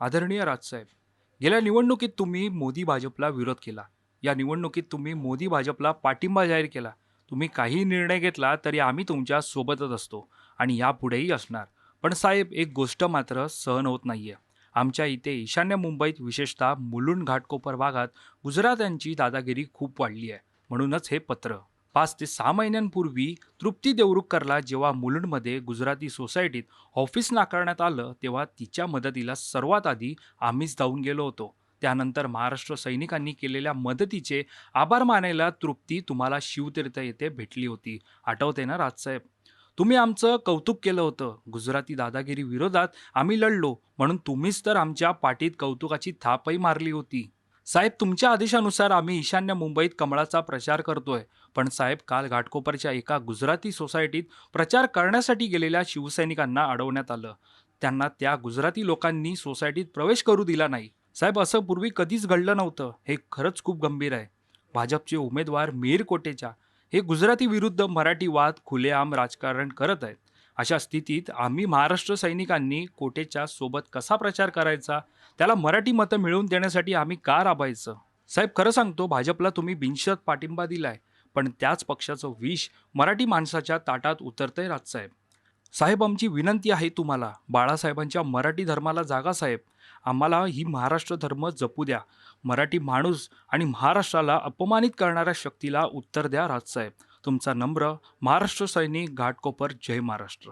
आदरणीय राजसाहेब गेल्या निवडणुकीत तुम्ही मोदी भाजपला विरोध केला. या निवडणुकीत तुम्ही मोदी भाजपला पाठिंबा जाहीर केला. तुम्ही काही निर्णय घेतला तरी आम्ही तुमच्या सोबतच असतो आणि यापुढेही असणार. पण साहेब एक गोष्ट मात्र सहन होत नाही आहे आमच्या इथे ईशान्य मुंबईत विशेषतः मुलुंड घाटकोपर भागात गुजरात्यांची दादागिरी खूप वाढली आहे. म्हणूनच हे पत्र. पाच ते सहा महिन्यांपूर्वी तृप्ती देवरुखकरला जेव्हा मुलुंडमध्ये गुजराती सोसायटीत ऑफिस नाकारण्यात आलं तेव्हा तिच्या मदतीला सर्वात आधी आम्हीच जाऊन गेलो होतो. त्यानंतर महाराष्ट्र सैनिकांनी केलेल्या मदतीचे आभार मानायला तृप्ती तुम्हाला शिवतीर्थ येथे भेटली होती. आठवते ना राजसाहेब तुम्ही आमचं कौतुक केलं होतं. गुजराती दादागिरी विरोधात आम्ही लढलो म्हणून तुम्हीच तर आमच्या पाठीत कौतुकाची थापही मारली होती. साहेब तुमच्या आदेशानुसार आम्ही ईशान्य मुंबईत कमळाचा प्रचार करतोय. पण साहेब काल घाटकोपरच्या एका गुजराती सोसायटीत प्रचार करण्यासाठी गेलेल्या शिवसैनिकांना अडवण्यात आलं. त्यांना त्या गुजराती लोकांनी सोसायटीत प्रवेश करू दिला नाही. साहेब असं पूर्वी कधीच घडलं नव्हतं. हे खरंच खूप गंभीर आहे. भाजपचे उमेदवार मीर कोटेचा. हे गुजराती विरुद्ध मराठी वाद खुलेआम राजकारण करत आहेत. अशा स्थितीत आम्ही महाराष्ट्र सैनिकांनी कोटेच्या सोबत कसा प्रचार करायचा त्याला मराठी मतं मिळवून देण्यासाठी आम्ही का राबायचं? साहेब खरं सांगतो भाजपला तुम्ही बिनशत पाठिंबा दिलाय पण त्याच पक्षाचं विष मराठी माणसाच्या ताटात उतरतंय राजसाहेब साहेब. आमची विनंती आहे तुम्हाला बाळासाहेबांच्या मराठी धर्माला जागा साहेब. आम्हाला ही महाराष्ट्र धर्म जपू द्या. मराठी माणूस आणि महाराष्ट्राला अपमानित करणाऱ्या शक्तीला उत्तर द्या राजसाहेब तुमचा नम्र महाराष्ट्र सैनिक घाटकोपर जय महाराष्ट्र.